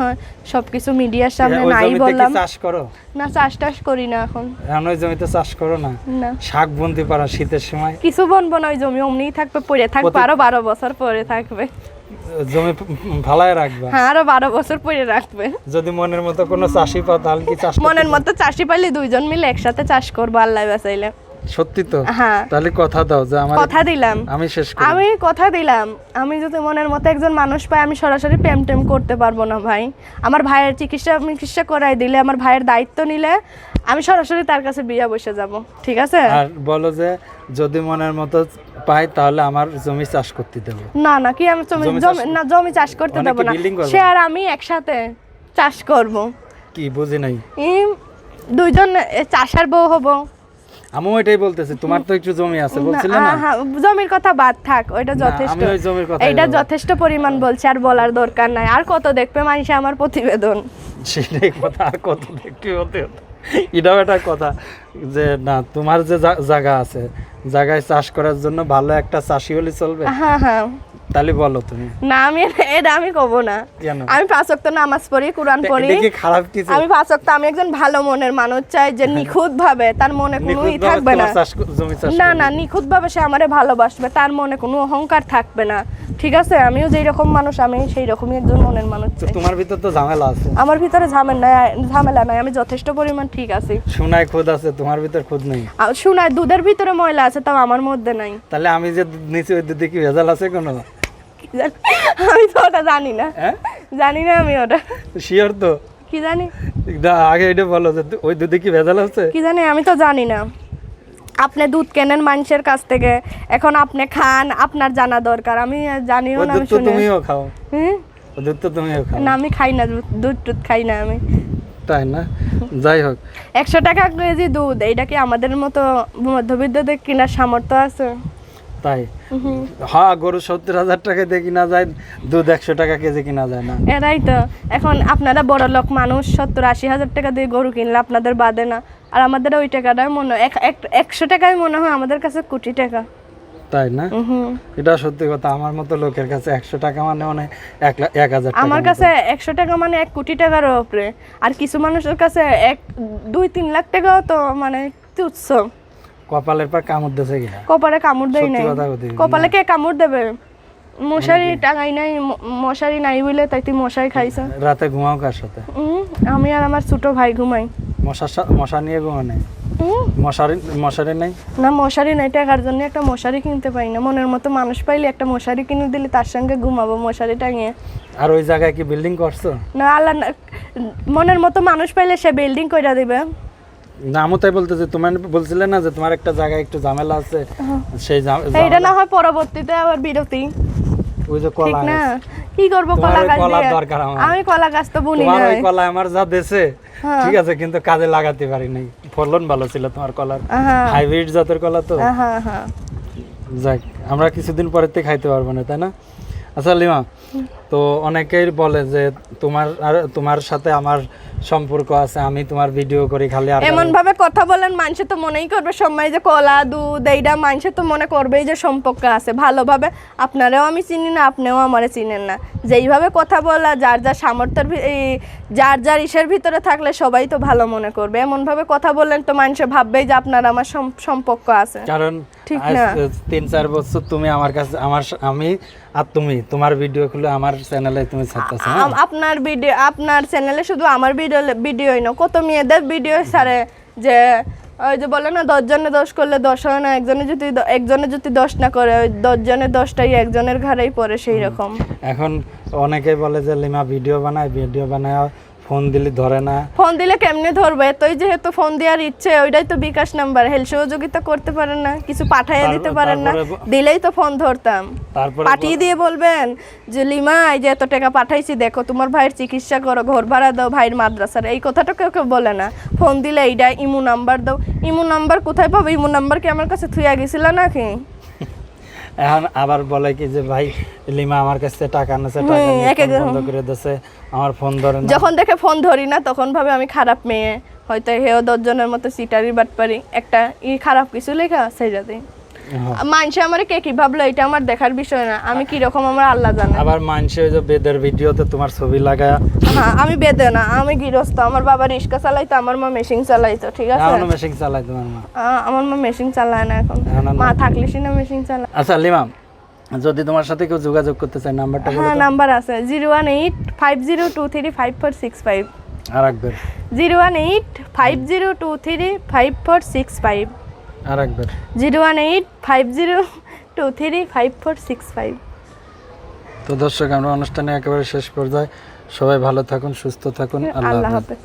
হয় সবকিছু মিডিয়ার সামনে নাই বললাম। চাষ করো? না চাষ টাস করি না এখন। এখন ওই জমিতে চাষ করো না? না। শাক বুনতে পারো শীতের সময়? কিছু বনবো না ওই জমি অমনিই থাকবে পড়ে থাকবে আরও বারো বছর পরে থাকবে। জমি ভালায় রাখবা। হ্যাঁ আরও বারো বছর পরে রাখবে। যদি মনের মতো কোনো চাষি পাও তাহলে কি চাষ মনের মতো চাষি পাইলে দুইজন মিলে একসাথে চাষ করব আল্লাহ বাঁচাইলে। সত্যি তো? হ্যাঁ। তাহলে কথা দাও যে আমার কথা দিলাম। আমি শেষ করি। আমি কথা দিলাম। আমি যদি মনের মতো একজন মানুষ পাই আমি সরাসরি প্রেম টেম করতে পারব না ভাই। আমার ভাইয়ের চিকিৎসা চিকিৎসা করাই দিলে আমার ভাইয়ের দায়িত্ব নিলে আমি সরাসরি তার কাছে বিয়ে বসে যাব। ঠিক আছে? আর বলো যে যদি মনের মতো পাই তাহলে আমার জমি চাষ করতে দেবো। না না কি আমি জমি না জমি চাষ করতে দেবো না। সে আর আমি একসাথে চাষ করব। কি বুঝি নাই? দুইজন চাষার বউ হব। আমিও এটাই বলতেছি তোমার তো একটু জমি আছে বলছিলে না? জমির কথা বাদ থাক ওইটা যথেষ্ট। আমি জমির কথা এইটা যথেষ্ট পরিমাণ বলছে আর বলার দরকার নাই। আর কত দেখবে মানুষে আমার প্রতিবেদন? সেটাই কথা আর কত দেখতে হতে হতে। এটাও একটা কথা যে না তোমার যে জায়গা আছে জায়গায় চাষ করার জন্য ভালো একটা চাষি হলে চলবে। হ্যাঁ হ্যাঁ। তাহলে বলো তুমি। না আমি এটা আমি কব না। আমি পাঁচ ওয়াক্ত নামাজ পড়ি কোরআন পড়ি। খারাপ কিছু আমি পাঁচ ওয়াক্ত আমি একজন ভালো মনের মানুষ চাই যে নিখুঁত ভাবে তার মনে কোনো ই থাকবে না। না না নিখুঁত ভাবে সে আমারে ভালোবাসবে তার মনে কোনো অহংকার থাকবে না। ঠিক আছে? আমিও যেই রকম মানুষ আমি সেই রকমই একজন মনের মানুষ তোমার ভিতর তো ঝামেলা আছে। আমার ভিতরে ঝামেলা নাই ঝামেলা নাই আমি যথেষ্ট পরিমাণ ঠিক আছি। সোনায় খুদ আছে তোমার ভিতর খুদ নেই? শোনায় দুধের ভিতরে ময়লা আছে তাও আমার মধ্যে নাই। তাহলে আমি যে নিচে ওই দুধে কি ভেজাল আছে কোনো? আমি তো ওটা জানি না। হ্যাঁ? জানি না আমি ওটা। শিওর তো। কি জানি? না, আগে এটা বলো যে ওই দুধে কি ভেজাল আছে? কি জানি আমি তো জানি না। আপনি দুধ কেনেন মানুষের কাছ থেকে? এখন আপনি খান আপনার জানা দরকার। আমি জানিও না আমি শুনে তুমিও খাও। হুম? দুধ তো তুমিও খাও। না আমি খাই না দুধ দুধ টুধ খাই না আমি। তাই না? যাই হোক। একশো টাকা কেজি দুধ এইটা কি আমাদের মতো মধ্যবিত্তদের কেনার সামর্থ্য আছে? তাই। হ্যাঁ গরু সত্তর হাজার টাকা দিয়ে কিনা যায় দুধ একশো টাকা কেজি কিনা যায় না। এরাই তো। এখন আপনারা বড় লোক মানুষ সত্তর আশি হাজার টাকা দিয়ে গরু কিনলে আপনাদের বাদে না। আর আমাদের ওই টাকাটাই মনে হয় এক- এক- একশো টাকাই মনে হয় আমাদের কাছে কোটি টাকা। তাই না? এটা সত্যি কথা আমার মতো লোকের কাছে একশো টাকা মানে মানে এক হাজার আমার কাছে একশো টাকা মানে এক কোটি টাকার উপরে। আর কিছু মানুষের কাছে এক দুই তিন লাখ টাকাও তো মানে তুচ্ছ। কপালের পর কামড় দিয়েছে কিনা কপালে কামড় দেয় নাই। কপালে কে কামড় দেবে? মশারি টাঙাই নাই মশারি নাই বলে তাই তুই মশারি খাইছ। রাতে ঘুমাও কার সাথে? আমি আর আমার ছোট ভাই ঘুমাই। মশার সা- মশা নিয়ে ঘুমা নেই? মশারি মশারি নাই? না মশারি নাই টাকার জন্য একটা মশারি কিনতে পারি না। মনের মতো মানুষ পাইলে একটা মশারি কিনে দিলে তার সঙ্গে ঘুমাবো মশারি টাঙিয়ে। আর ওই জায়গায় কি বিল্ডিং করছ? না আল্লাহ মনের মতো মানুষ পাইলে সে বিল্ডিং কইরা দিবে। না তাই বলতেছি তোমার বলছিলে না যে তোমার একটা জায়গায় একটু ঝামেলা আছে? সেই ঝা- এইটা না হয় পরবর্তীতে আবার বিরতি। ওই যে ঠিক কলা না কি করব কলা গাছ দিয়ে? দরকার আমার। আমি কলা গাছ তো বুনি তোমার কলা আমার যা দেশে হ্যাঁ। ঠিক আছে কিন্তু কাজে লাগাতে পারি নাই। ফলন ভালো ছিল তোমার কলার। হ্যাঁ। হাইব্রিড জাতের কলা তো। হ্যাঁ হ্যাঁ যাক আমরা কিছুদিন পরে থেকে খাইতে পারব না তাই না? আচ্ছা লিমা তো অনেকেই বলে যে তোমার আর তোমার সাথে আমার সম্পর্ক আছে আমি তোমার ভিডিও করি খালি আর এমন ভাবে কথা বলেন মানুষে তো মনেই করবে সময় যে কলা দুধ এইটা মানুষে তো মনে করবেই যে সম্পর্ক আছে। ভালোভাবে আপনারাও আমি চিনি না আপনিও আমারে চিনেন না। যেইভাবে কথা বলা যার যার সামর্থ্যের যার যার ইসের ভিতরে থাকলে সবাই তো ভালো মনে করবে। এমন ভাবে কথা বললেন তো মানুষে ভাববেই যে আপনার আমার সম্পর্ক আছে। কারণ ঠিক না। তিন চার বছর তুমি আমার কাছে আমার আমি আর তুমি তোমার ভিডিও খুলে আমার চ্যানেলে তুমি ছাড়তেছো হ্যাঁ? আপনার ভিডিও আপনার চ্যানেলে শুধু আমার ভিডিও ভিডিওই না কত মেয়েদের ভিডিও ছাড়ে যে ওই যে বলে না দশজনে দশ করলে দশ হয় না একজনে যদি একজনে যদি দশ না করে ওই দশজনের দশটাই একজনের ঘরেই পড়ে সেই রকম। এখন অনেকেই বলে যে লিমা ভিডিও বানায় ভিডিও বানায়। ফোন দিলে ধরে না। ফোন দিলে কেমনে ধরবে? এতই যেহেতু ফোন দেওয়ার ইচ্ছে ওইটাই তো বিকাশ নাম্বার। হেল সহযোগিতা করতে পারেন না কিছু পাঠাইয়া দিতে পারেন না। দিলেই তো ফোন ধরতাম। তারপরে পাঠিয়ে দিয়ে বলবেন যে লিমা এই যে এত টাকা পাঠাইছি দেখো তোমার ভাইয়ের চিকিৎসা করো ঘর ভাড়া দাও ভাইয়ের মাদ্রাসার। এই কথাটা কেউ কেউ বলে না। ফোন দিলে এইটা ইমু নাম্বার দাও। ইমু নাম্বার কোথায় পাবো? ইমু নাম্বার কি আমার কাছে থুইয়া গেছিল নাকি? এখন আবার বলে কি যে ভাই লিমা আমার কাছে টাকা নেছে টাকা ফোন বন্ধ করে দিছে আমার ফোন ধরে না। যখন দেখে ফোন ধরি না তখন ভাবে আমি খারাপ মেয়ে। হয়তো হেও দশজনের মতো সিটারি বাটপারি একটা ই খারাপ কিছু লেখা সেই দিই। হ্যাঁ। মানুষ আমার কে কি ভাবলো এটা আমার দেখার বিষয় না। আমি কি রকম আমার আল্লাহ জানে। আবার মানুষে ওই যে বেদের ভিডিওতে তোমার ছবি লাগায়। হ্যাঁ আমি বেদে না আমি গৃহস্থ। আমার বাবা রিক্সা চালাইতো আমার মা মেশিন চালাইতো ঠিক আছে? এখনও মেশিন চালায় তোমার মা। আমার মা মেশিন চালায় না এখন। মা থাকলে সে না মেশিন চালায়। আচ্ছা লিমা যদি তোমার সাথে কেউ যোগাযোগ করতে চায় নাম্বারটা হ্যাঁ নাম্বার আছে। Zero one eight five zero two three five four six five. আর একবার। Zero one eight five zero two three five four six five. আর একবার zero one eight five zero two three five four six five. তো দর্শক আমরা অনুষ্ঠানে একেবারে শেষ পর্যায়ে সবাই ভালো থাকুন সুস্থ থাকুন আল্লাহ হাফেজ।